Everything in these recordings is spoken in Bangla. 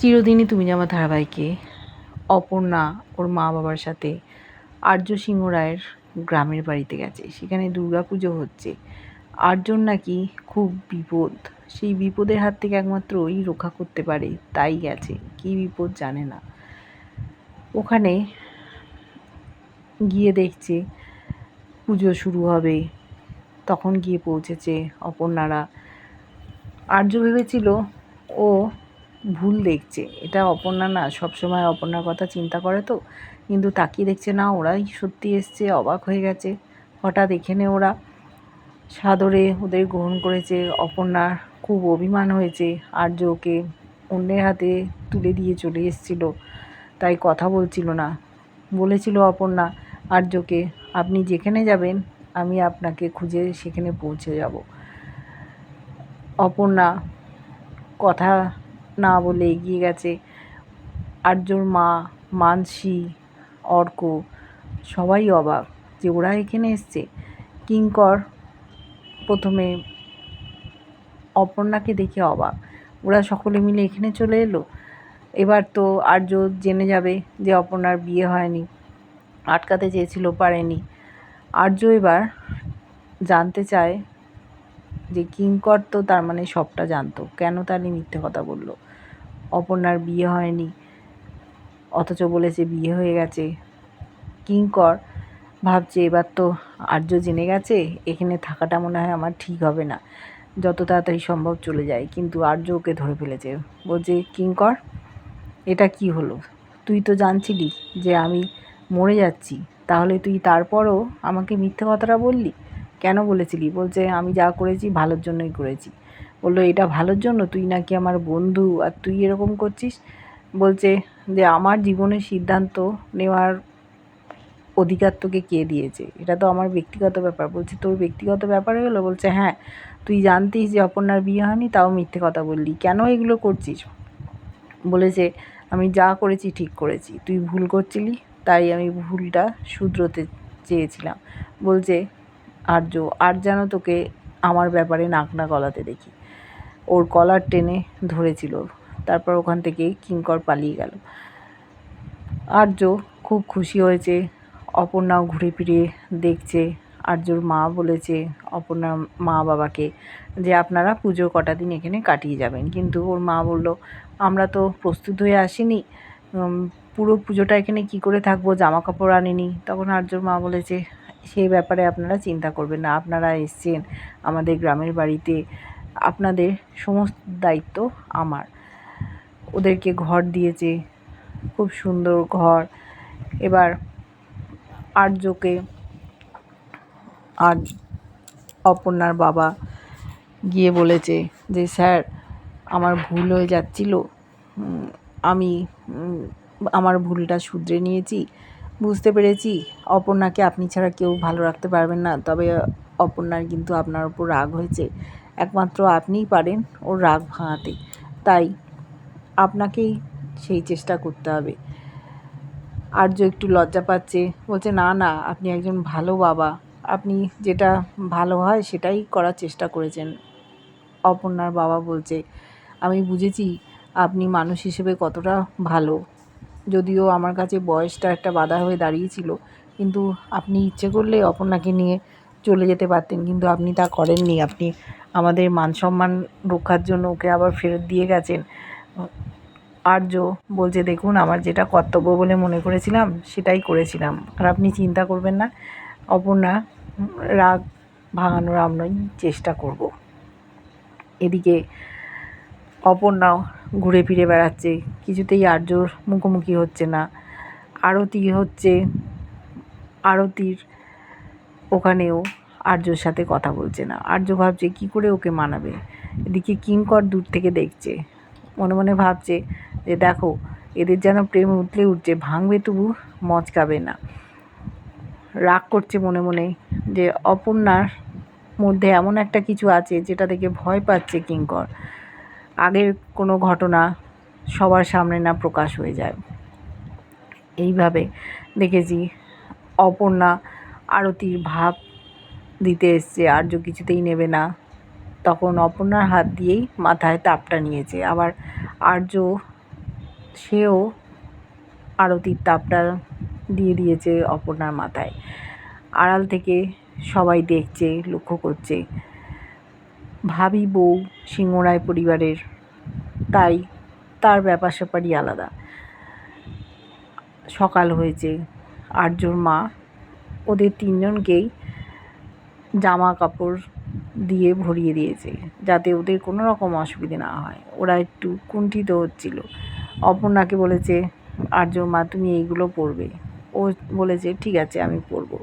চিরদিনই তুমি আমার ধারাবাহিকে, অপর্ণা ওর মা বাবার সাথে আর্য সিংহ রায়ের গ্রামের বাড়িতে গেছে। সেখানে দুর্গা পুজো হচ্ছে। আর্যর নাকি খুব বিপদ। সেই বিপদের হাত থেকে একমাত্র ওই রক্ষা করতে পারে, তাই গেছে। কী বিপদ জানে না। ওখানে গিয়ে দেখছে পুজো শুরু হবে। তখন গিয়ে পৌঁছেছে অপর্ণারা। আর্য ভেবেছিল ও ভুল দেখছে। এটা অপর্ণা না, সবসময় অপর্ণার কথা চিন্তা করে তো। কিন্তু তাকিয়ে দেখছে না, ওরাই সত্যি এসছে, অবাক হয়ে গেছে। হঠাৎ এখানে ওরা সাদরে ওদের গ্রহণ করেছে। অপর্ণার খুব অভিমান হয়েছে। আর্য ওকে অন্যের হাতে তুলে দিয়ে চলে এসেছিল। তাই কথা বলছিল না। বলেছিল অপর্ণা, আর্যকে, আপনি যেখানে যাবেন, আমি আপনাকে খুঁজে সেখানে পৌঁছে যাব। অপর্ণা কথা না বলে এগিয়ে গেছে। আর্যর মা, মানসী, অর্ক, সবাই অবাক যে ওরা এখানে এসছে। কিঙ্কর প্রথমে অপর্ণাকে দেখে অবাক। ওরা সকলে মিলে এখানে চলে এলো। এবার তো আর্য জেনে যাবে যে অপর্ণার বিয়ে হয়নি, আটকাতে চেয়েছিল, পারেনি। আর্য এবার জানতে চায় যে কিঙ্কর তো তার মানে সবটা জানতো। কেন তাহলে মিথ্যে কথা বলল? অপর্ণার বিয়ে হয়নি। অথচ বলেছে বিয়ে হয়ে গেছে। কিঙ্কর ভাবছে, এবার তো আর্য জেনে গেছে, এখানে থাকাটা মনে হয় আমার ঠিক হবে না। যত তাড়াতাড়ি সম্ভব চলে যায়। কিন্তু আর্য ওকে ধরে ফেলেছে। বলছে, কিঙ্কর, এটা কি হলো? তুই তো জানছিলি যে আমি মরে যাচ্ছি। তাহলে তুই তারপরও আমাকে মিথ্যে কথাটা বললি? কেন বলেছিলি? বলছে, আমি যা করেছি ভালোর জন্যই করেছি। বলল, এটা ভালোর জন্য? তুই নাকি আমার বন্ধু, আর তুই এরকম করছিস? বলছে যে, আমার জীবনের সিদ্ধান্ত নেওয়ার অধিকার তোকে কে দিয়েছে? এটা তো আমার ব্যক্তিগত ব্যাপার। বলছে, তোর ব্যক্তিগত ব্যাপার হলো বলছে হ্যাঁ তুই জানতিস যে অপর্ণার বিয়ে হয়নি, তাও মিথ্যে কথা বললি। কেন এগুলো করছিস? বলেছে, আমি যা করেছি ঠিক করেছি। তুই ভুল করছিলি, তাই আমি ভুলটা শুধরোতে চেয়েছিলাম। বলছে, আর্য, আর যেন তোকে আমার ব্যাপারে নাক না গলাতে দেখি। ওর কলার টেনে ধরেছিল। তারপর ওখান থেকে কিঙ্কর পালিয়ে গেল। আর্য খুব খুশি হয়েছে। অপর্ণাও ঘুরে ফিরে দেখছে। আর্যর মা বলেছে অপর্ণার মা বাবাকে যে আপনারা পুজো কটা দিন এখানে কাটিয়ে যাবেন। কিন্তু ওর মা বলল, আমরা তো প্রস্তুত হয়ে আসিনি। পুরো পুজোটা এখানে কি করে থাকব? জামা কাপড় আনিনি। তখন আর্যর মা বলেছে সেই ব্যাপারে আপনারা চিন্তা করবেন না। আপনারা এসছেন আমাদের গ্রামের বাড়িতে। আপনাদের সমস্ত দায়িত্ব আমার। ওদেরকে ঘর দিয়েছে, খুব সুন্দর ঘর। এবার আর্যকে আর অপর্ণার বাবা গিয়ে বলেছে যে, স্যার, আমার ভুল হয়ে যাচ্ছিল। আমি আমার ভুলটা শুধরে নিয়েছি। বুঝতে পেরেছি, অপর্ণাকে আপনি ছাড়া কেউ ভালো রাখতে পারবেন না। তবে অপর্ণার কিন্তু আপনার উপর রাগ হয়েছে। একমাত্র আপনিই পারেন ওর রাগ ভাঙাতে। তাই আপনাকেই সেই চেষ্টা করতে হবে। আর্য একটু লজ্জা পাচ্ছে, বলছে, না না, আপনি একজন ভালো বাবা। আপনি যেটা ভালো হয় সেটাই করার চেষ্টা করেছেন। অপর্ণার বাবা বলছে, আমি বুঝেছি আপনি মানুষ হিসেবে কতটা ভালো। যদিও আমার কাছে বয়সটা একটা বাধা হয়ে দাঁড়িয়েছিল, কিন্তু আপনি ইচ্ছে করলে অপর্ণাকে নিয়ে চলে যেতে পারতেন, কিন্তু আপনি তা করেননি। আপনি আমাদের মান সম্মান রক্ষার জন্য ওকে আবার ফেরত দিয়ে গেছেন। আর্য বলছে, দেখুন, আমার যেটা কর্তব্য বলে মনে করেছিলাম, সেটাই করেছিলাম। আর আপনি চিন্তা করবেন না, অপর্ণা রাগ ভাঙানোর আমরাই চেষ্টা করব। এদিকে অপর্ণাও ঘুরে ফিরে বেড়াচ্ছে। কিছুতেই আর্যর মুখোমুখি হচ্ছে না। আরতি হচ্ছে, আরতির ওখানেও আর্যর সাথে কথা বলছে না। আর্য ভাবছে, কি করে ওকে মানাবে? এদিকে কিঙ্কর দূর থেকে দেখছে। মনে মনে ভাবছে যে, দেখো, এদের যেন প্রেম উঠলে উঠছে। ভাঙবে তবু মচকাবে না। রাগ করছে মনে মনে যে, অপর্ণার মধ্যে এমন একটা কিছু আছে যেটা দেখে ভয় পাচ্ছে কিঙ্কর। আগের কোনো ঘটনা সবার সামনে না প্রকাশ হয়ে যায়। এইভাবে দেখেছি অপর্ণা আরতির ভাব দিতে এসছে, আর্য কিছুতেই নেবে না। তখন অপর্ণার হাত দিয়েই মাথায় তাপটা নিয়েছে। আবার আর্য, সেও আরতির তাপটা দিয়ে দিয়েছে অপর্ণার মাথায়। আড়াল থেকে সবাই দেখছে, লক্ষ্য করছে। ভাবি বউ, সিংহরায় পরিবারের, তাই তার ব্যাপার স্যাপারই আলাদা। সকাল হয়েছে, আর্যর মা ওদের তিনজনকেই জামা কাপড় দিয়ে ভরিয়ে দিয়েছে, যাতে ওদের কোনো রকম অসুবিধে না হয়। ওরা একটু কুণ্ঠিত হচ্ছিল। অপর্ণাকে বলেছে আর্য মা তুমি এইগুলো পরবে। ও বলেছে, ঠিক আছে, আমি পরবো।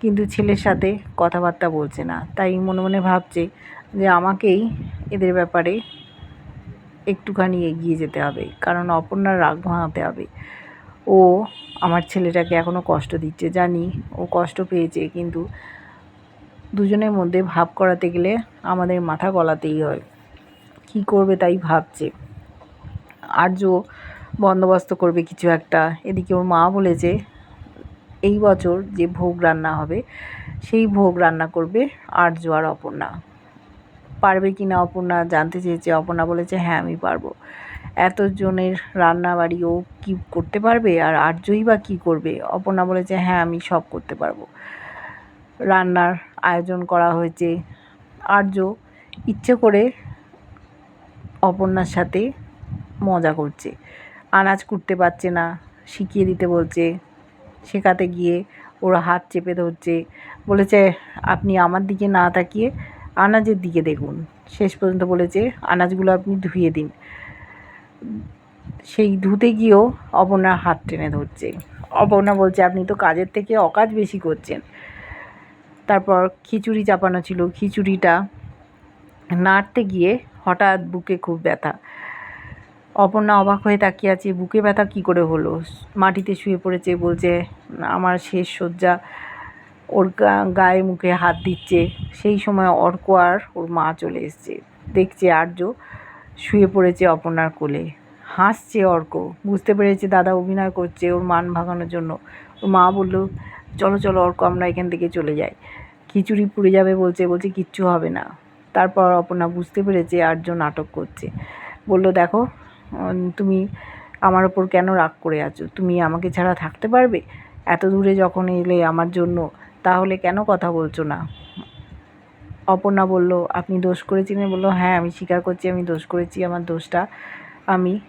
কিন্তু ছেলের সাথে কথাবার্তা বলছে না। তাই মনে মনে ভাবছে যে আমাকেই এদের ব্যাপারে একটুখানি এগিয়ে যেতে হবে, কারণ অপর্ণার রাগ ভাঙাতে হবে। ও আমার ছেলেটাকে এখনও কষ্ট দিচ্ছে, জানি। ও কষ্ট পেয়েছে, কিন্তু দুজনের মধ্যে ভাব করাতে গেলে আমাদের মাথা গলাতেই হয়। কী করবে তাই ভাবছে। আর্য বন্দোবস্ত করবে কিছু একটা। এদিকে ওর মা বলেছে, এই বছর যে ভোগ রান্না হবে, সেই ভোগ রান্না করবে আর্য আর অপর্ণা। পারবে কি না অপর্ণা? জানতে চেয়েছে অপর্ণা, বলেছে হ্যাঁ আমি পারব। এতজনের রান্না বাড়ি ও কী করতে পারবে আর আর্যই বা কী করবে? অপর্ণা বলেছে হ্যাঁ আমি সব করতে পারব। রান্নার আয়োজন করা হয়েছে। আর্য ইচ্ছে করে অপর্ণার সাথে মজা করছে। আনাজ কুটতে পারছে না, শিখিয়ে দিতে বলছে। শেখাতে গিয়ে ওরা হাত চেপে ধরছে। বলেছে, আপনি আমার দিকে না তাকিয়ে আনাজের দিকে দেখুন। শেষ পর্যন্ত বলেছে, আনাজগুলো আপনি ধুয়ে দিন। সেই ধুতে গিয়েও অপর্ণার হাত টেনে ধরছে। অপর্ণা বলছে, আপনি তো কাজের থেকে অকাজ বেশি করছেন। তারপর খিচুড়ি চাপানো ছিল। খিচুড়িটা নাড়তে গিয়ে হঠাৎ বুকে খুব ব্যথা। অপর্ণা অবাক হয়ে তাকিয়ে আছে, বুকে ব্যথা কী করে হলো? মাটিতে শুয়ে পড়েছে, বলছে, আমার শেষ শয্যা ওর গায়ে মুখে হাত দিচ্ছে। সেই সময় অর্ক আর ওর মা চলে এসছে। দেখছে আর্য শুয়ে পড়েছে অপর্ণার কোলে। হাসছে অর্ক। বুঝতে পেরেছে দাদা অভিনয় করছে ওর মান ভাঙানোর জন্য। ওর মা বলল, চলো চলো অর্ক, আমরা এখান থেকে চলে যাই। খিচুড়ি পুড়ে যাবে বলছে বলছে কিচ্ছু হবে না। তারপর অপর্ণা বুঝতে পেরেছে আর্য নাটক করছে। বলল, দেখো তুমি আমার ওপর কেন রাগ করে আছো? তুমি আমাকে ছাড়া থাকতে পারবে? এত দূরে যখন এলে আমার জন্য, তাহলে কেন কথা বলছো না? অপর্ণা বলল, আপনি দোষ করেছিলেন বলল হ্যাঁ আমি স্বীকার করছি, আমি দোষ করেছি, আমার দোষটা আমি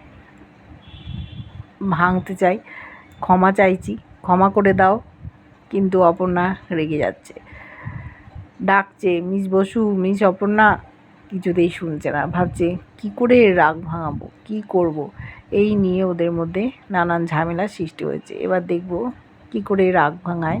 ভাঙতে চাই, ক্ষমা চাইছি, ক্ষমা করে দাও। কিন্তু অপর্ণা রেগে যাচ্ছে। ডাকছে, মিস বসু, মিস অপর্ণা? কিছুতেই শুনছে না। ভাবছে, কি করে রাগ ভাঙাবো? কি করব? এই নিয়ে ওদের মধ্যে নানান ঝামেলা সৃষ্টি হয়েছে। এবার দেখব কি করে রাগ ভাঙায়।